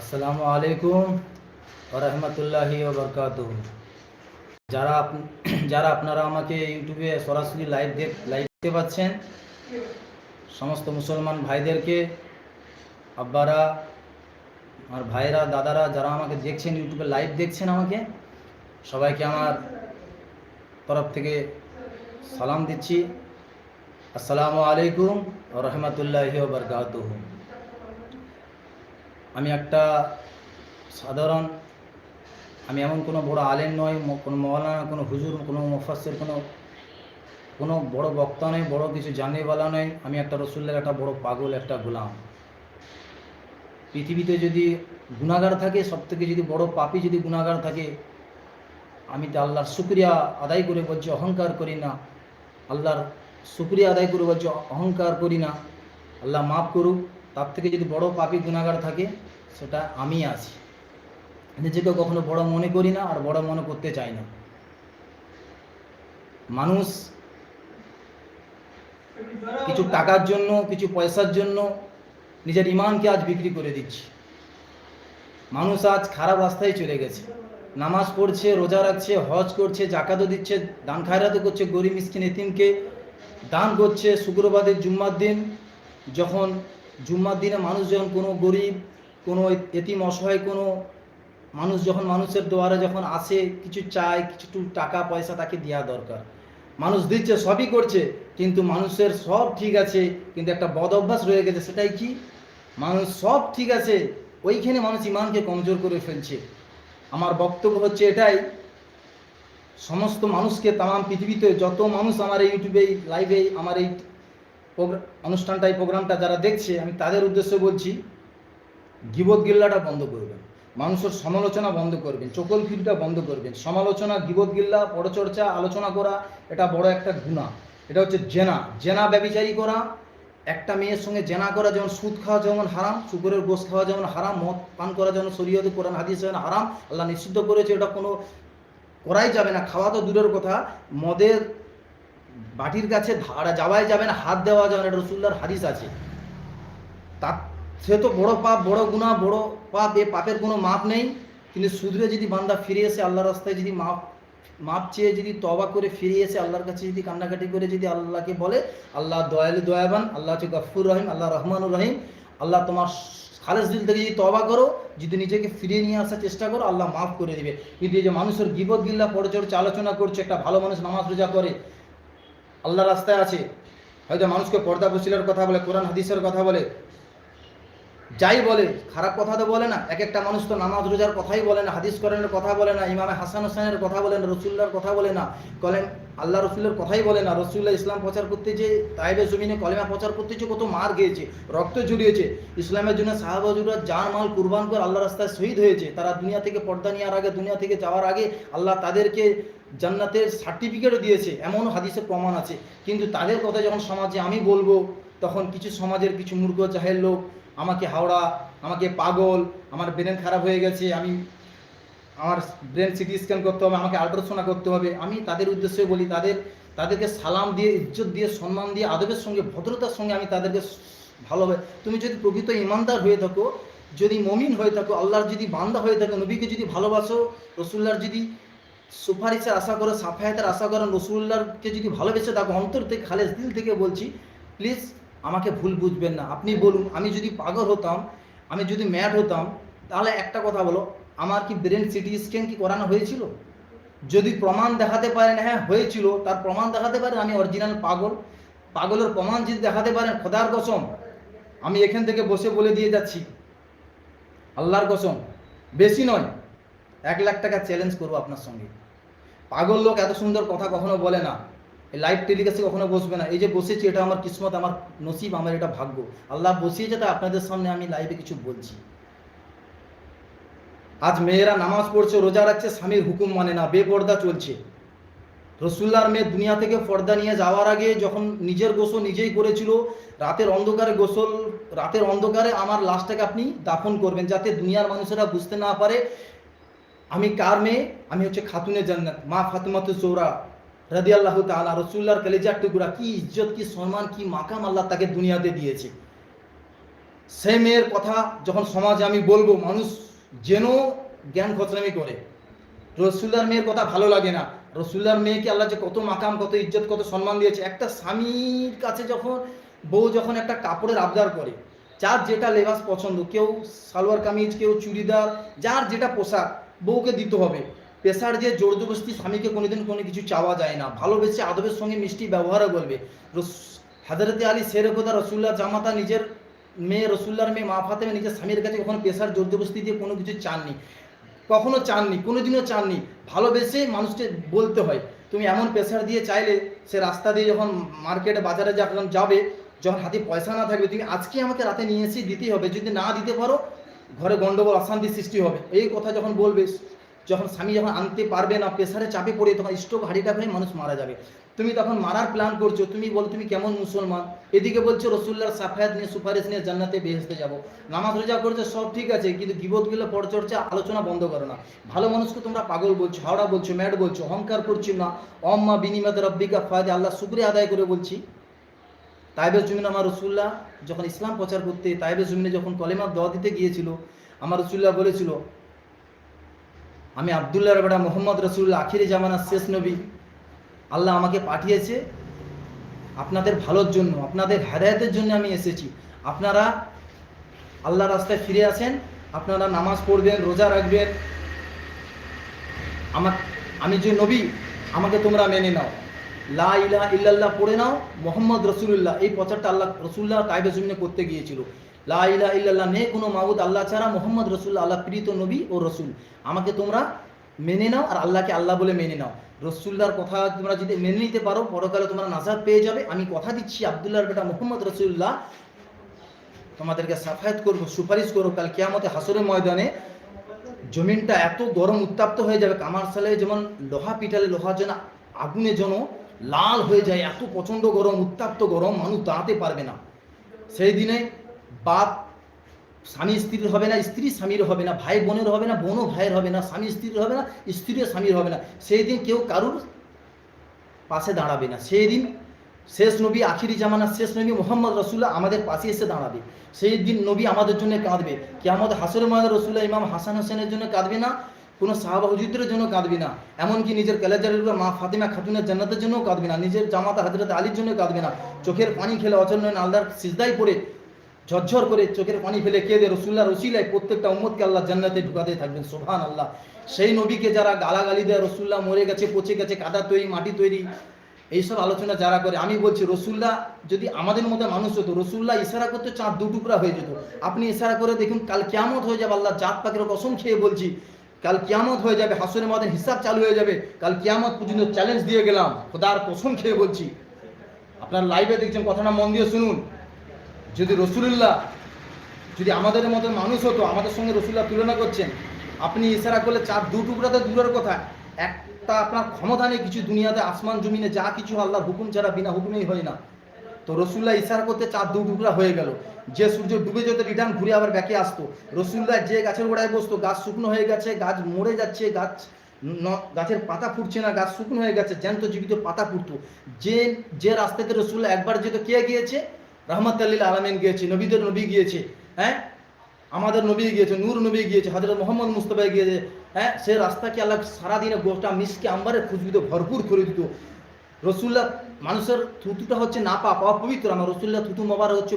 আসসালামু আলাইকুম রহমতুল্লাহি বরকাত যারা যারা আপনারা আমাকে ইউটিউবে সরাসরি লাইভ দেখ লাইভ দেখতে পাচ্ছেন, সমস্ত মুসলমান ভাইদেরকে, আব্বারা, আমার ভাইরা দাদারা যারা আমাকে দেখছেন, ইউটিউবে লাইভ দেখছেন আমাকে, সবাইকে আমার তরফ থেকে সালাম দিচ্ছি। আসসালামু আলাইকুম রহমতুল্লাহি বরকাতুহ আমি একটা সাধারণ, আমি এমন কোনো বড় আলেম নয় কোনো মৌলানা কোনো হুজুর, কোনো মুফাসের কোনো কোনো বড় বক্তা নয় বড় কিছু জানেওয়ালা নয় আমি একটা রসুল্লের একটা বড় পাগল, একটা গোলাম। পৃথিবীতে যদি গুণাগার থাকে সব থেকে যদি বড় পাপি যদি গুণাগার থাকে, আমি তো আল্লাহর শুক্রিয়া আদায় করে বলছি, অহংকার করি না। আল্লাহর শুক্রিয়া আদায় করে বলছি, অহংকার করি না। আল্লাহ মাফ করুক। তার থেকে যদি বড় পাপি গুণাগার থাকে, সেটা আমি আছি। নিজেকে কখনো বড় মনে করি না আর বড় মনে করতে চাই না। মানুষ কিছু টাকার জন্য, কিছু পয়সার জন্য নিজের ইমানকে আজ বিক্রি করে দিচ্ছে। মানুষ আজ খারাপ রাস্তায় চলে গেছে। নামাজ পড়ছে, রোজা রাখছে, হজ করছে, জাকাতও দিচ্ছে, দান খায়রাতও করছে, গরিব মিসকিন এতিমকে দান করছে। শুক্রবারের জুম্মার দিন যখন জুম্মার দিনে মানুষ যখন কোনো গরিব, কোনো এতিম, অসহায়, কোনো মানুষ যখন মানুষের দ্বারে যখন আসে, কিছু চায়, কিছু টাকা পয়সা তাকে দেওয়া দরকার। মানুষ দিচ্ছে, সবই করছে, কিন্তু মানুষের সব ঠিক আছে, কিন্তু একটা বদ অভ্যাস রয়ে গেছে, সেটাই কি? মানুষ সব ঠিক আছে, ওইখানে মানুষ ইমানকে কমজোর করে ফেলছে। আমার বক্তব্য হচ্ছে এটাই, সমস্ত মানুষকে, তাম, পৃথিবীতে যত মানুষ আমার এই ইউটিউবে লাইভে আমার এই অনুষ্ঠানটা, এই প্রোগ্রামটা যারা দেখছে, আমি তাদের উদ্দেশ্যে বলছি, গিবত গিল্লাটা বন্ধ করবেন। মানুষের সমালোচনা বন্ধ করবেন চকল ফিরটা বন্ধ করবেন। সমালোচনা, গিবত গিল্লা পরচর্চা আলোচনা করা, এটা বড় একটা গুণা এটা হচ্ছে জেনা। জেনা ব্যবিচারী করা, একটা মেয়ের সঙ্গে জেনা করা যেমন সুদ খাওয়া যেমন হারাম, শুকুরের গোস খাওয়া যেমন হারাম, মদ পান করা যেমন শরীয়তে কোরআন, হাদিস যেমন হারাম, আল্লাহ নিষিদ্ধ করেছে, এটা কোনো করাই যাবে না। খাওয়া তো দূরের কথা, মদের বাটির কাছে ধারা যাওয়াই যাবে না, হাত দেওয়া যাবে না রসুল্লার হাদিস আছে। তার সে তো বড় পাপ, বড় গুণা বড় পাপ, এ পাপের কোনো মাপ নেই। কিন্তু সুদরে যদি বান্দা ফিরে এসে আল্লাহর রাস্তায় যদি মাপ মাপ চেয়ে যদি তবা করে ফিরে এসে আল্লাহর কাছে যদি কান্নাকাটি করে যদি আল্লাহকে বলে, আল্লাহ দয়ালু, দয়াবান, আল্লাহ হচ্ছে গফুর রহিম, আল্লাহ রহমানুর রহিম, আল্লাহ তোমার খালেজ দিল থেকে যদি তবা করো, যদি নিজেকে ফিরিয়ে নিয়ে আসার চেষ্টা করো, আল্লাহ মাফ করে দিবে। কিন্তু এই যে মানুষের গিবত গিল্লা পরিচর্চা আলোচনা করছে, একটা ভালো মানুষ নামাজ রোজা করে আল্লাহ রাস্তায় আছে। হয়তো মানুষকে পর্দা বসিলার কথা বলে, কোরআন হাদিসের কথা বলে, যাই বলে, খারাপ কথা তো বলে না এক একটা মানুষ তো নামাজ, রোজার কথাই বলে না, হাদিস করেনের কথা বলে না, ইমামে হাসান হোসেনের কথা বলে না রসুল্লার কথা বলে না, কলেম আল্লাহ রসুলের কথাই বলে না, রসুল্লাহ ইসলাম প্রচার করতে যে তাইবে জমিনে কলেমা প্রচার করতে যে কত মার গিয়েছে, রক্ত জড়িয়েছে ইসলামের জন্য সাহাবাজুরা জান মাল কুরবান করে আল্লাহ রাস্তায় শহীদ হয়েছে, তারা দুনিয়া থেকে পর্দা নেওয়ার আগে, দুনিয়া থেকে যাওয়ার আগে আল্লাহ তাদেরকে জান্নাতের সার্টিফিকেটও দিয়েছে, এমনও হাদিসে প্রমাণ আছে। কিন্তু তাদের কথা যখন সমাজে আমি বলব, তখন কিছু সমাজের কিছু মূর্খ চাহের লোক আমাকে হাওড়া, আমাকে পাগল, আমার ব্রেন খারাপ হয়ে গেছে, আমি আমার ব্রেন সিটি স্ক্যান করতে হবে, আমাকে আল্ট্রাসোনা করতে হবে। আমি তাদের উদ্দেশ্যে বলি, তাদের, তাদেরকে সালাম দিয়ে, ইজ্জত দিয়ে, সম্মান দিয়ে, আদবের সঙ্গে, ভদ্রতার সঙ্গে আমি তাদেরকে ভালোভাবে, তুমি যদি প্রকৃত ইমানদার হয়ে থাকো, যদি মমিন হয়ে থাকো, আল্লাহর যদি বান্দা হয়ে থাকো, নবীকে যদি ভালোবাসো রসুল্লার যদি সুপারিশের আশা করো, সাফায়াতের আশা করেন রসুল্লাহকে যদি ভালোবেসে থাকো অন্তর থেকে, খালেজ দিল থেকে বলছি প্লিজ আমাকে ভুল বুঝবেন না। আপনি বলুন, আমি যদি পাগল হতাম, আমি যদি ম্যাড হতাম, তাহলে একটা কথা বলো, আমার কি ব্রেন সিটি স্ক্যান কি করানো হয়েছিল? যদি প্রমাণ দেখাতে পারেন হ্যাঁ হয়েছিল, তার প্রমাণ দেখাতে পারেন, আমি অরিজিনাল পাগল। পাগলের প্রমাণ যদি দেখাতে পারেন, খোদার কসম, আমি এখান থেকে বসে বলে দিয়ে যাচ্ছি। আল্লাহর কসম, বেশি নয়, এক লাখ টাকা চ্যালেঞ্জ করব আপনার সঙ্গে। পাগল লোক এত সুন্দর কথা কখনো বলে না। লাইভ টেলিকাস্টে কখনো বসবে না। এই যে বসেছি, এটা আমার কিসমত, আমার নসিব, আমার এটা ভাগ্য। আল্লাহ বসিয়েছে, তাই আপনাদের সামনে আমি লাইভে কিছু বলছি। আজ মেয়েরা নামাজ পড়ছে, রোজা রাখছে, স্বামীর হুকুম মানে না, বেপর্দা চলছে। রসুল্লার মেয়ে দুনিয়া থেকে পর্দা নিয়ে যাওয়ার আগে যখন নিজের গোসল নিজেই করেছিল, রাতের অন্ধকারে গোসল, রাতের অন্ধকারে আমার লাশটাকে আপনি দাফন করবেন, যাতে দুনিয়ার মানুষেরা বুঝতে না পারে আমি কার মেয়ে? আমি হচ্ছে খাতুনে জান্নাত। মা ফাতেমাতু জোহরা রাদি আল্লাহ তালা রসুল্লার কলেজার টুকুরা, কি ইজ্জত, কি সম্মান, কি মাকাম আল্লাহ তাকে দুনিয়াতে দিয়েছে। সে মেয়ের কথা যখন সমাজে আমি বলব, মানুষ যেন জ্ঞান খচরামি করে। রসুল্লার মেয়ের কথা ভালো লাগে না। রসুল্লার মেয়েকে আল্লাহ যে কত মাকাম, কত ইজ্জত, কত সম্মান দিয়েছে। একটা স্বামীর কাছে যখন, বউ যখন একটা কাপড়ের আবদার করে, যার যেটা লেবাস পছন্দ, কেউ সালোয়ার কামিজ, কেউ চুড়িদার, যার যেটা পোশাক বউকে দিতে হবে। পেশার যে জোর জবস্তি স্বামীকে কোনোদিন কোনো কিছু চাওয়া যায় না। ভালোবেসে আদবের সঙ্গে মিষ্টি ব্যবহারও করবে। হাজারতে আলী শেরকদা রসুল্লাহ জামাতা নিজের মেয়ে রসুল্লার মেয়ে মা ফাতেমা নিজের স্বামীর কাছে কখনো পেশার জোর জবস্তি দিয়ে কোনো কিছু চাননি। কখনো চাননি, কোনোদিনও চাননি। ভালোবেসে মানুষকে বলতে হয়, তুমি এমন প্রেশার দিয়ে চাইলে সে রাস্তা দিয়ে যখন মার্কেটে বাজারে যখন যাবে, যখন হাতে পয়সা না থাকবে, তুমি আজকে আমাকে রাতে নিয়ে এসে দিতেই হবে। যদি না দিতে পারো ঘরে গন্ডগোল, অশান্তি সৃষ্টি হবে। এই কথা যখন বলবে, যখন স্বামী যখন আনতে পারবে না প্রেশারে চাপে পড়ে, তখন স্ট্রোক হার্ট অ্যাটাক হয়ে মানুষ মারা যাবে। তুমি তখন মারার প্ল্যান করছ, তুমি বলো, তুমি কেমন মুসলমান? এদিকে বলছো, রসুল্লার সাফায়াত নিয়ে, সুপারিশ নিয়ে জান্নাতে বেহেস্তে যাব। নামাজ রোজা করছ, সব ঠিক আছে, কিন্তু গিবতগুলো পরচর্চা আলোচনা বন্ধ করো না। ভালো মানুষকে তোমরা পাগল বলছো, হাওড়া বলছো ম্যাড বলছো, অহংকার করছ না। অম্মা বিনিমত রব্বিকা ফায়দে, আল্লাহ শুক্রিয়া আদায় করে বলছি। তাইবের জমিন আমার রসুল্লাহ যখন ইসলাম প্রচার করতে তাইবের জমিনে যখন কলেমা দোয়া দিতে গিয়েছিল, আমার রসুল্লাহ বলেছিল, আমি আবদুল্লাহ বেটা মোহাম্মদ রসুল্লাহ, আখিরি জামানার শেষ নবী। আল্লাহ আমাকে পাঠিয়েছে আপনাদের ভালোর জন্য, আপনাদের হেদায়তের জন্য আমি এসেছি। আপনারা আল্লাহ রাস্তায় ফিরে আসেন, আপনারা নামাজ পড়বেন, রোজা রাখবেন। আমার, আমি যে নবী, আমাকে তোমরা মেনে নাও। লা ইলাহা ইল্লাল্লাহ পড়ে নাও, মোহাম্মদ রসুল্লাহ এই প্রচারটা আল্লাহ রসুল্লাহ তাইবে জমিনে করতে গিয়েছিল। লা ইলাহা ইল্লাল্লাহ নেই কোনো মাহুদ আল্লাহ ছাড়া মোহাম্মদ রসুল্লাহ আল্লাহ প্রীত নবী ও রসুল। আমাকে তোমরা মেনে নাও আর আল্লাহকে আল্লাহ বলে মেনে নাও। রসুল্লাহর কথা তোমরা যদি মেনে নিতে পারো, পরকালে তোমরা নাজাদ পেয়ে যাবে। আমি কথা দিচ্ছি, আবদুল্লাহর বেটা মোহাম্মদ রসুল্লাহ তোমাদেরকে সাফায়াত করব, সুপারিশ করব, কাল কেয়ামতে হাসরের ময়দানে জমিনটা এত গরম উত্তাপ্ত হয়ে যাবে, কামার সালে যেমন লোহা পিটালে লোহা যেন আগুনে যেন লাল হয়ে যায়, এত প্রচণ্ড গরম, উত্তাপ্ত গরম, মানুষ দাঁড়াতে পারবে না। সেই দিনে বাপ স্বামী স্ত্রীর হবে না, স্ত্রী স্বামীর হবে না, ভাই বোনের হবে না, বোনও ভাইয়ের হবে না, স্বামী স্ত্রীর হবে না, স্ত্রীও স্বামীর হবে না। সেই দিন কেউ কারুর পাশে দাঁড়াবে না। সেই দিন শেষ নবী, আখিরি জামানার শেষ নবী মোহাম্মদ রসুল্লাহ আমাদের পাশে এসে দাঁড়াবে। সেই দিন নবী আমাদের জন্য কাঁদবে। কি আমাদের হাসর মহাদ রসুল্লাহ ইমাম হাসান হোসেনের জন্য কাঁদবে না। কোনো সাহাবা হুজুরদের জন্য কাঁদবে না। এমনকি নিজের ক্যালেজারের মা ফাতিমা খাতুনের জান্নাতের জন্য কাঁদবে না। নিজের জামাতা হাজরত আলীর জন্য কাঁদবে না। চোখের পানি খেলে অচন্য আল্লাহর সিজদাই পড়ে, ঝরঝর করে চোখের পানি ফেলে কেঁদে রসুল্লাহ রসিলায় প্রত্যেকটা উম্মতকে আল্লাহ জান্নাতে ঢুকাতে থাকবেন সোহান আল্লাহ সেই নবীকে যারা গালাগালি দেয় রসুল্লাহ মরে গেছে, পচে গেছে, কাদা তৈরি, মাটি তৈরি, এইসব আলোচনা যারা করে, আমি বলছি রসুল্লাহ যদি আমাদের মতো মানুষ হতো রসুল্লাহ ইশারা করতে চাঁদ দু টুকরা হয়ে যেত। আপনি ইশারা করে দেখুন, কাল কেমন হয়ে যাবে, আল্লাহ জাত পাখির কসম খেয়ে বলছি কাল কিয়ামত হয়ে যাবে হাসনের মদের হিসাব চালু হয়ে যাবে। কাল কিয়ামত পর্যন্ত চ্যালেঞ্জ দিয়ে গেলাম। খোদার কসম খেয়ে বলছি। আপনার লাইভে দেখছেন, কথাটা মন দিয়ে শুনুন। যদি রসুল্লাহ যদি আমাদের মতো মানুষ হতো, আমাদের সঙ্গে রসুল্লাহ তুলনা করছেন, আপনি ইশারা করলে চার দু টুকরাতে দূরের কথা। একটা আপনার ক্ষমতা নেই কিছু দুনিয়াতে, আসমান জমিনে যা কিছু আল্লাহর হুকুম ছাড়া, বিনা হুকুমেই হয় না। তো রসুল্লাহ ইশারা করতে চার দু টুকরা হয়ে গেল। যে সূর্য ডুবে যেত রিটার্ন ঘুরে আবার ব্যাকে আসতো। রসুল্লাহ যে গাছের গোড়ায় বসতো, গাছ শুকনো হয়ে গেছে, গাছ মরে যাচ্ছে, গাছ গাছের পাতা ফুটছে না, গাছ শুকনো হয়ে গেছে, জ্যান্ত জীবিত পাতা ফুটতো। যে যে রাস্তাতে রসুল্লাহ একবার যেত কে গিয়েছে? রহমত আল্লিল আলমেন গিয়েছে, নবীদের নবী গিয়েছে হ্যাঁ? আমাদের নবী গিয়েছে, নূর নবী গিয়েছে হজরত মোহাম্মদ মুস্তফা গিয়েছে হ্যাঁ? সে রাস্তাকে আল্লাহ সারাদিনে গোটা মিসকে আম্বারের খুশবিতে ভরপুর করে দিত। রসুল্লাহ মানুষের থুতুটা হচ্ছে না পাপ, অপবিত্র। আমার রসুল্লাহ থুতু মোবারক হচ্ছে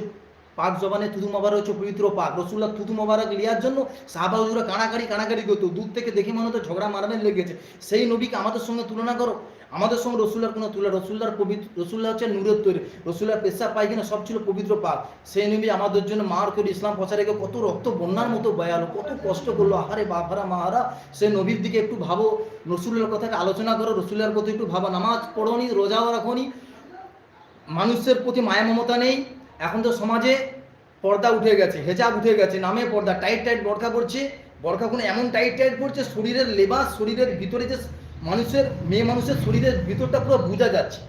পাক জবানে থুতু মোবারক হচ্ছে পবিত্র পাক। রসুল্লাহ থুতু মোবারক লিয়ার জন্য সাহাবা হুজুরা কানাকাড়ি কানাকাড়ি করতো। দূর থেকে দেখে মনে হতো ঝগড়া মারামারি লেগেছে। সেই নবীকে আমাদের সঙ্গে তুলনা করো। আমাদের সঙ্গে রসুল্লার কোনো তুলা রসুল্লার পবিত্র রসুল্লাহ হচ্ছে নূরের তৈরি। রসুল্লার পেশা পায়খানা সব ছিল পবিত্র পাক সেই নবী আমাদের জন্য মার করে ইসলাম প্রচারে গিয়ে কত রক্ত বন্যার মতো বয়ালো কত কষ্ট করল। আহারে বাহারা মাহারা সে নবীর দিকে একটু ভাবো। রসুল্লার কথাকে আলোচনা করো রসুল্লার কথা একটু ভাবো। নামাজ পড়োনি, রোজাও রাখোনি, মানুষের প্রতি মায়া মমতা নেই। এখন তো সমাজে পর্দা উঠে গেছে, হেজাব উঠে গেছে, নামে পর্দা। টাইট টাইট বরখা পড়ছে বরখা কোনো এমন টাইট টাইট পড়ছে শরীরের লেবাস, শরীরের ভিতরে যে মানুষের, মেয়ে মানুষের শরীরের ভিতরটা পুরো বোঝা যাচ্ছে।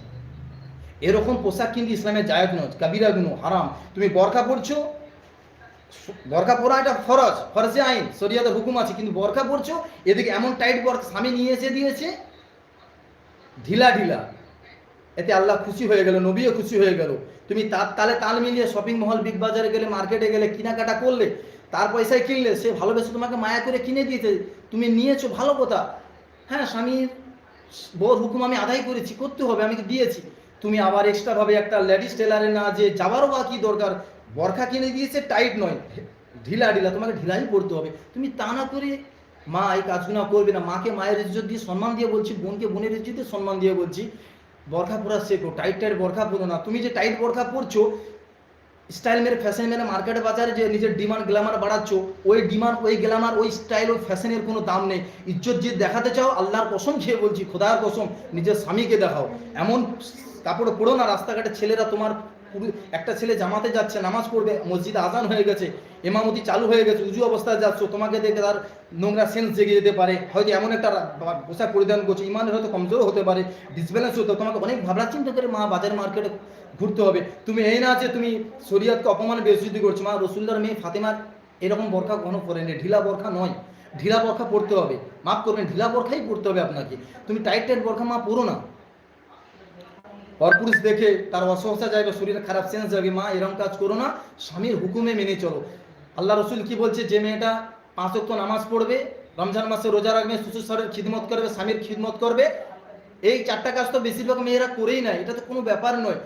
এরকম পোশাক কিন্তু ইসলামের জায়গ নয়। কাবিরা গুনো হারাম। তুমি বরখা পড়ছো বরখা পরা এটা ফরজ, ফরজে আইন, শরিয়াতের হুকুম আছে। কিন্তু বরখা পড়ছো এদিকে এমন টাইট বরখা স্বামী নিয়ে এসে দিয়েছে, ঢিলা ঢিলা। এতে আল্লাহ খুশি হয়ে গেল, নবীও খুশি হয়ে গেল। তুমি তার তালে তাল মিলিয়ে শপিং মহল বিগ বাজারে গেলে মার্কেটে গেলে, কেনাকাটা করলে, তার পয়সায় কিনলে, সে ভালোবেসে তোমাকে মায়া করে কিনে দিয়েছে। তুমি নিয়েছো ভালো কথা। হ্যাঁ স্বামীর বউর হুকুম আমি আদায় করেছি, করতে হবে, আমি দিয়েছি। তুমি আবার এক্সট্রা ভাবে একটা লেডিস টেলারে না যে যাবারও বা কি দরকার, বরখা কিনে দিয়েছে টাইট নয়। ঢিলা ঢিলা, তোমাকে ঢিলাই পড়তে হবে। তুমি তা না করে মা এই কাজগুলো করবে না, মাকে মায়ের ইজ্জত দিয়ে সম্মান দিয়ে বলছি, বোনকে বোনের ইজ্জত দিয়ে সম্মান দিয়ে বলছি, বরখা পরা শেখো টাইট টাইট বরখা পরো না। তুমি যে টাইট বরখা পরছো স্টাইল মেরে ফ্যাশন মেরে মার্কেট বাজারে যে নিজের ডিমান্ড গ্ল্যামার বাড়াচ্ছ, ওই ডিমান্ড ওই গ্ল্যামার ওই স্টাইল ওই ফ্যাশনের কোনো দাম নেই। ইজ্জত যে দেখাতে চাও, আল্লাহর কসম খেয়ে বলছি, খোদার কসম, নিজের স্বামীকে দেখাও। এমন কাপড় পড়ো না, রাস্তাঘাটে ছেলেরা তোমার একটা ছেলে জামাতে যাচ্ছে, নামাজ পড়বে, মসজিদে আজান হয়ে গেছে, এমামতি চালু হয়ে গেছে, উজু অবস্থায় যাচ্ছ, তোমাকে দেখে তার নোংরা সেন্স জেগে যেতে পারে। হয়তো এমন একটা পোশাক পরিধান করছে, ইমানের হয়তো কমজোর হতে পারে ডিসব্যালেন্স হতে তোমাকে অনেক ভাবনা চিন্তা করে মা বাজার মার্কেটে ঘুরতে হবে। তুমি এই না যে তুমি শরীয়তকে অপমান বেসুদ্ধি করছ, মা রসুলদার মেয়ে ফাতেমার এরকম বরখা কোনো পরেনি, ঢিলা বরখা নয়, ঢিলা বরখা পড়তে হবে। মাফ করবেন, ঢিলা বরখাই পড়তে হবে আপনাকে। তুমি টাইট টাইট বরখা মা পড়ো না। পরপুরুষ দেখে তার অসহসা যাবে শরীরে খারাপ সেন্স যাবে মা এরম কাজ করো না স্বামীর হুকুমে মেনে চলো আল্লাহ রসুল কি বলছে যে মেয়েটা পাঁচ নামাজ পড়বে রমজান মাসে রোজা রাখবে শ্বশুর খিদমত করবে স্বামীর খিদমত করবে এই চারটা কাজ তো বেশিরভাগ মেয়েরা করেই না এটা তো কোনো ব্যাপার নয়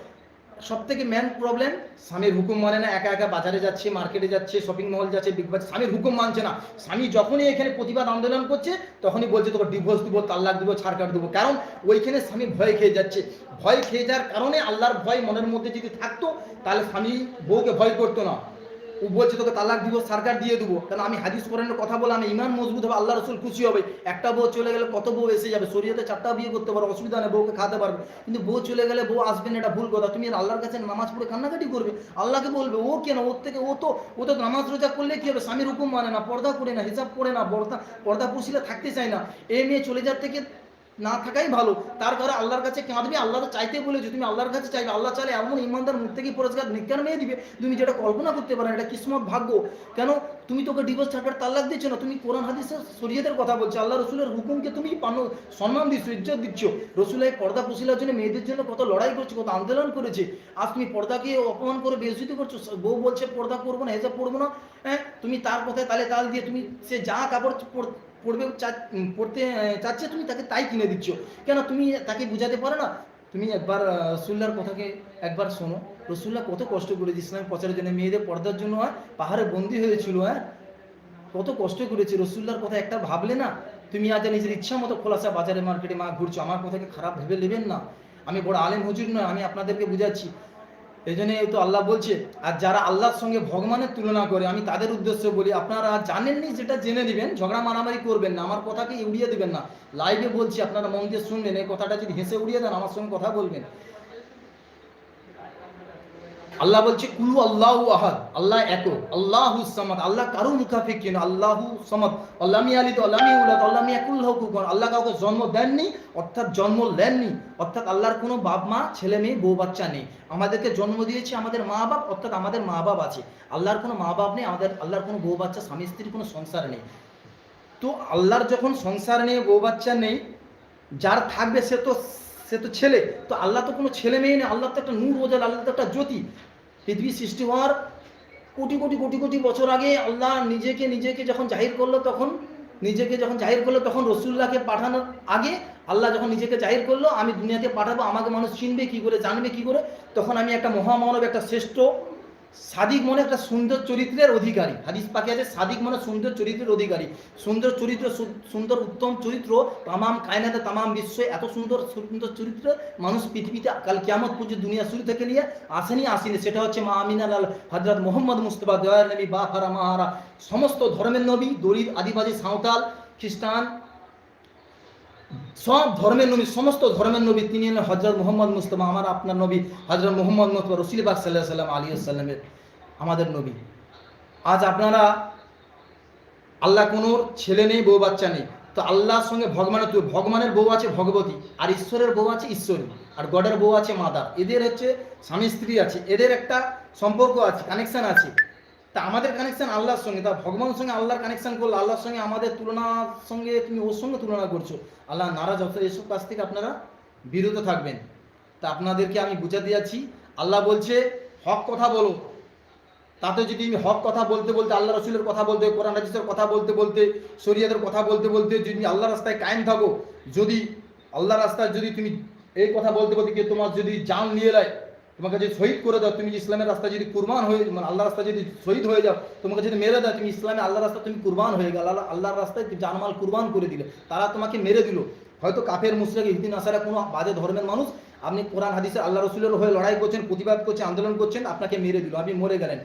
সব থেকে মেন প্রবলেম স্বামীর হুকুম মানে না, একা একা বাজারে যাচ্ছে মার্কেটে যাচ্ছে শপিং মল যাচ্ছে বিগ বাজার স্বামীর হুকুম মানছে না। স্বামী যখনই এখানে প্রতিবাদ আন্দোলন করছে, তখনই বলছে, তোকে ডিভোর্স দিব তাল্লাক দিব ছাড়কাট দেবো। কারণ ওইখানে স্বামী ভয় খেয়ে যাচ্ছে। ভয় খেয়ে যাওয়ার কারণে আল্লাহর ভয় মনের মধ্যে যদি থাকতো, তাহলে স্বামী বউকে ভয় করতো না। ও বলছে, তোকে তালাক দিব, সরকার দিয়ে দেবো। কারণ আমি হাদিস কোরআনের কথা বলে আমি ইমান মজবুত হবে আল্লাহ রসুল খুশি হবে। একটা বউ চলে গেলে কত বউ এসে যাবে? শরীয়তে চারটা বিয়ে করতে পারো, অসুবিধা নেই, বউকে খাতে পারবে। কিন্তু বউ চলে গেলে বউ আসবে না, এটা ভুল কথা। তুমি আল্লাহর কাছে নামাজ পড়ে কান্নাকাটি করবে। আল্লাহকে বলবে, ও কেন? ওর থেকে ও তো ও তো নামাজ রোজা করলে কি হবে? স্বামীর হুকুম মানে না, পর্দা করে না, হিসাব করে না পর্দা পর্দা পুষিলে থাকতে চায় না। এ মেয়ে চলে যাওয়ার থেকে না থাকাই ভালো। তার ঘরে আল্লাহর কাছে কাঁদবে আল্লাহ চাইতে বলেছ, তুমি আল্লাহর কাছে চাইবে, আল্লাহ চাইলে এমন ইমানদার মুখ থেকে পুরস্কার নিজ্ঞান মেয়ে দিবে, তুমি যেটা কল্পনা করতে পারো এটা কিসমত ভাগ্য। কেন? তুমি তোকে ডিভোর্স ছাড়ার তাল্লাক দিচ্ছ না, তুমি কোরআন হাদিসের শরীয়তের কথা বলছো, আল্লাহ রসুলের হুকুমকে তুমি সম্মান দিচ্ছ, ইজ্জত দিচ্ছ। রসুলাই পর্দা পুশিলার জন্য মেয়েদের জন্য কত লড়াই করছে, কত আন্দোলন করেছে। আজ তুমি পর্দাকে অপমান করে বেজুতি করছ বউ বলছে পর্দা করব না, হেজাব পড়ব না হ্যাঁ? তুমি তার কথায় তালে তাল দিয়ে তুমি সে যা কাপড় পড়বে পড়তে চাচ্ছে, তুমি তাকে তাই কিনে দিচ্ছ। কেন? তুমি তাকে বুঝাতে পারো না? তুমি একবার রসুল্লার কথাকে একবার শোনো। রসুল্লাহ কত কষ্ট করেছে, ইসলাম প্রচারের জন্য, মেয়েদের পর্দার জন্য, হয়? পাহাড়ে বন্দি হয়েছিল হ্যাঁ? কত কষ্ট করেছে রসুল্লার কথা একটা ভাবলে না? তুমি আজ নিজের ইচ্ছা মতো খোলাসা বাজারে, মার্কেটে মা ঘুরছো, আমার কথাকে খারাপ ভেবে নেবেন না। আমি বড় আলেম হুজুর নয়, আমি আপনাদেরকে বুঝাচ্ছি। এই জন্য তো আল্লাহ বলছে, আর যারা আল্লাহর সঙ্গে ভগবানের তুলনা করে, আমি তাদের উদ্দেশ্য বলি, আপনারা জানেননি যেটা জেনে নেবেন, ঝগড়া মারামারি করবেন না, আমার কথাকে উড়িয়ে দেবেন না। লাইভে বলছি, আপনারা মন দিয়ে শুনবেন, এই কথাটা যদি হেসে উড়িয়ে দেন, আমার সঙ্গে কথা বলবেন। আল্লাহ বলছে, কুলু আল্লাহ আহাদ। আল্লাহ একক আল্লাহু সামাদ। আল্লাহ কারও মুখাফিক কেন আল্লাহু সামাদ। আল্লাহ মিয়ালিদ আল্লাহ মিউলাদ আল্লাহ মিয়াকুল্লাহু কুফুয়ান আল্লাহ কাউকে জন্ম দেননি, অর্থাৎ জন্ম নেননি অর্থাৎ আল্লাহর কোনো বাপ মা, ছেলে মেয়ে, বউ বাচ্চা নেই। আমাদেরকে জন্ম দিয়েছে আমাদের মা বাপ, অর্থাৎ আমাদের মা বাপ আছে। আল্লাহর কোনো মা বাপ নেই, আমাদের আল্লাহর কোনো বউ বাচ্চা, স্বামী স্ত্রীর কোনো সংসার নেই। তো আল্লাহর যখন সংসার নেই, বউ বাচ্চা নেই, যার থাকবে সে তো সে তো ছেলে। তো আল্লাহ তো কোনো ছেলে মেয়ে নেই। আল্লাহ তো একটা নূর ওজাল আল্লাহ তো একটা জ্যোতি। পৃথিবী সৃষ্টি হওয়ার কোটি কোটি কোটি কোটি বছর আগে আল্লাহ নিজেকে নিজেকে যখন জাহির করল তখন, নিজেকে যখন জাহির করল তখন রসুল্লাহকে পাঠানোর আগে আল্লাহ যখন নিজেকে জাহির করল, আমি দুনিয়াতে পাঠাবো, আমাকে মানুষ চিনবে, কি করে জানবে, কি করে? তখন আমি একটা মহামানব, একটা শ্রেষ্ঠ সাদিক মনে একটা সুন্দর চরিত্রের অধিকারী। হাদিস পাকে আছে, সাদিক মনে সুন্দর চরিত্রের অধিকারী। সুন্দর চরিত্র সুন্দর উত্তম চরিত্র তামাম কায়নাতে, তামাম বিশ্বে এত সুন্দর সুন্দর চরিত্র মানুষ পৃথিবীতে কাল কিয়ামত পর্যন্ত দুনিয়া শুরু থেকে নিয়ে আসেনি আসেনি। সেটা হচ্ছে মা আমিনাল আল হজরত মোহাম্মদ মুস্তফা দয়ার নবী বা ফারা মাহারা। সমস্ত ধর্মের নবী, দলিত, আদিবাসী, সাঁওতাল, খ্রিস্টান সব ধর্মের নবী, সমস্ত ধর্মের নবী, তিনি হলেন হজরত মোহাম্মদ মুস্তফা, আমার আপনার নবী হজরত মোহাম্মদ মুস্তফা রসুলিবাগ সাল্লাহ সাল্লাম আলী সাল্লামের, আমাদের নবী। আজ আপনারা আল্লাহ কোনো ছেলে নেই, বউ বাচ্চা নেই। তো আল্লাহর সঙ্গে ভগবানের তুই ভগবানের বউ আছে ভগবতী, আর ঈশ্বরের বউ আছে ঈশ্বরী, আর গডের বউ আছে মাদার। এদের হচ্ছে স্বামী স্ত্রী আছে, এদের একটা সম্পর্ক আছে কানেকশন আছে। তা আমাদের কানেকশন আল্লাহর সঙ্গে। তা ভগবানের সঙ্গে আল্লাহর কানেকশন করল আল্লাহর সঙ্গে আমাদের তুলনার সঙ্গে তুমি ওর সঙ্গে তুলনা করছ। আল্লাহ নারাজ অর্থাৎ এসব কাছ থেকে আপনারা বিরত থাকবেন। তা আপনাদেরকে আমি বুঝাতে যাচ্ছি। আল্লাহ বলছে, হক কথা বলো। তাতে যদি তুমি হক কথা বলতে বলতে, আল্লাহ রসুলের কথা বলতে, কোরআন হাদিসের কথা বলতে বলতে শরিয়াদের কথা বলতে বলতে যদি আল্লাহ রাস্তায় কায়েম থাকো, যদি আল্লাহ রাস্তায় যদি তুমি এই কথা বলতে বলতে তোমার যদি জান নিয়ে নেয় তোমাকে যদি শহীদ করে দাও, তুমি ইসলামের রাস্তা যদি কুরবান হয়ে মানে আল্লাহ রাস্তা যদি শহীদ হয়ে যাও, তোমাকে যদি মেরে দাও, তুমি ইসলামে আল্লাহ রাস্তা তুমি কুরবান হয়ে গেল, আল্লাহ আল্লাহর রাস্তায় তুমি জানমাল কুরবান করে দিলে, তারা তোমাকে মেরে দিল। হয়তো কাফের মুসলিম ইদিন নাসারা কোনো বাজে ধর্মের মানুষ, আপনি কোরআন, হাদিসে আল্লাহ রসুলের হয়ে লড়াই করছেন, প্রতিবাদ করছেন, আন্দোলন করছেন, আপনাকে মেরে দিল, আপনি মরে গেলেন।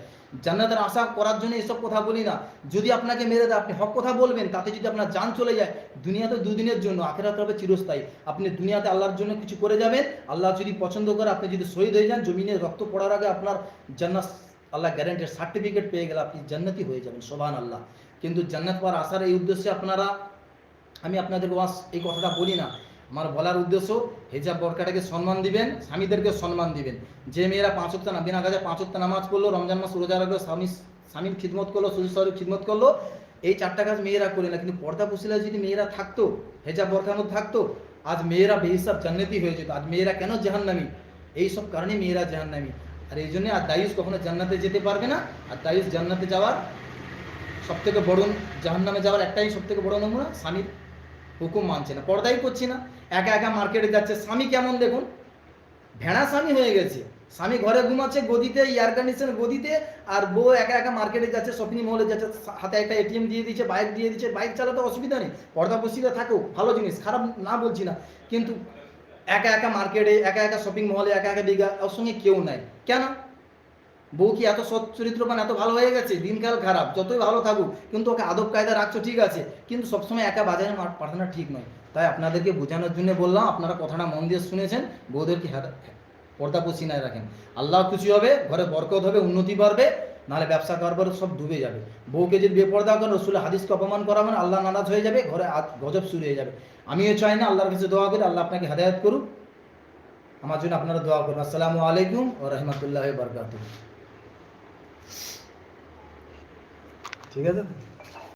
জান্নাতের আশা করার জন্য এসব কথা বলি না। যদি আপনাকে মেরে দেয়, আপনি হক কথা বলবেন, তাতে যদি আপনার যান চলে যায়, দুনিয়াতে দুদিনের জন্য, আখেরাত হবে চিরস্থায়ী। আপনি দুনিয়াতে আল্লাহর জন্য কিছু করে যাবেন, আল্লাহ যদি পছন্দ করে আপনি যদি শহীদ হয়ে যান, জমিনে রক্ত পড়ার আগে আপনার জান্নাত, আল্লাহ গ্যারেন্টের সার্টিফিকেট পেয়ে গেলে আপনি জান্নাতি হয়ে যাবেন সোভান আল্লাহ কিন্তু জান্নাত পাওয়ার আসার এই উদ্দেশ্যে আপনারা, আমি আপনাদের এই কথাটা বলি না আমার বলার উদ্দেশ্য, হেজাব বরকাটাকে সম্মান দিবেন স্বামীদেরকে সম্মান দিবেন। যে মেয়েরা পাঁচ হপ্তাহ না বিনা কাজে পাঁচ হপ্তাহ নামাজ পড়ল, রমজান মাস রোজা রাখল, স্বামী স্বামীর খিদমত করল, শ্বশুর শাশুড়ির খিদমত করল, এই চারটা কাজ মেয়েরা করে না। কিন্তু পর্দা পুশিলা যদি মেয়েরা থাকতো, হেজাব বরকার মধ্যে থাকতো, আজ মেয়েরা বেহিসাব জান্নাতি হয়ে যেত। আজ মেয়েরা কেন জাহান্নামি? এই সব কারণে মেয়েরা জাহান্নামি। আর এই জন্য আর দায়ুস কখনো জান্নাতে যেতে পারবে না। আর দায়ুস জান্নাতে যাওয়ার সব থেকে বড় জাহান্নামে যাওয়ার একটাই সব থেকে বড় নমুনা, স্বামীর হুকুম মানছে না, পর্দাই করছি না। একা একা মার্কেটে যাচ্ছে, স্বামী কেমন দেখুন? ভেড়া স্বামী হয়ে গেছে। স্বামী ঘরে ঘুমাচ্ছে, গদিতে এয়ার কন্ডিশন গদিতে, আর বউ একা একা মার্কেটে যাচ্ছে শপিং মলে যাচ্ছে, হাতে একটা এটিএম দিয়ে দিচ্ছে বাইক দিয়ে দিচ্ছে বাইক চালাতে অসুবিধা নেই। পর্দা পশ্চিমে থাকুক, ভালো জিনিস, খারাপ না বলছি না। কিন্তু একা একা মার্কেটে একা একা শপিং মলে একা একা দিঘা ওর সঙ্গে কেউ নাই। কেন? বউ কি এত সৎ চরিত্রবান এত ভালো হয়ে গেছে? দিনকাল খারাপ, যতই ভালো থাকুক, কিন্তু ওকে আদব কায়দা রাখছো, ঠিক আছে। কিন্তু সবসময় একা বাজারে পাঠানো ঠিক নয়। তাই আপনাদেরকে বোঝানোর জন্য বললাম, আপনারা কথাটা মন দিয়ে শুনেছেন, বউদেরকে পর্দা পশ্চিনায় রাখেন। আল্লাহ খুশি হবে, ঘরে বরকত হবে, উন্নতি বাড়বে, নাহলে ব্যবসা কারবার সব ডুবে যাবে। বউকে যদি বেপর্দা করেন রসুল হাদিসকে অপমান করা মানে আল্লাহ নারাজ হয়ে যাবে, ঘরে গজব শুরু হয়ে যাবে। আমিও চাই না আল্লাহর কাছে দোয়া করি, আল্লাহ আপনাকে হেদায়ত করুক। আমার জন্য আপনারা দোয়া করুন। আসসালামু আলাইকুম ও রহমতুল্লাহ বরকাত ঠিক আছে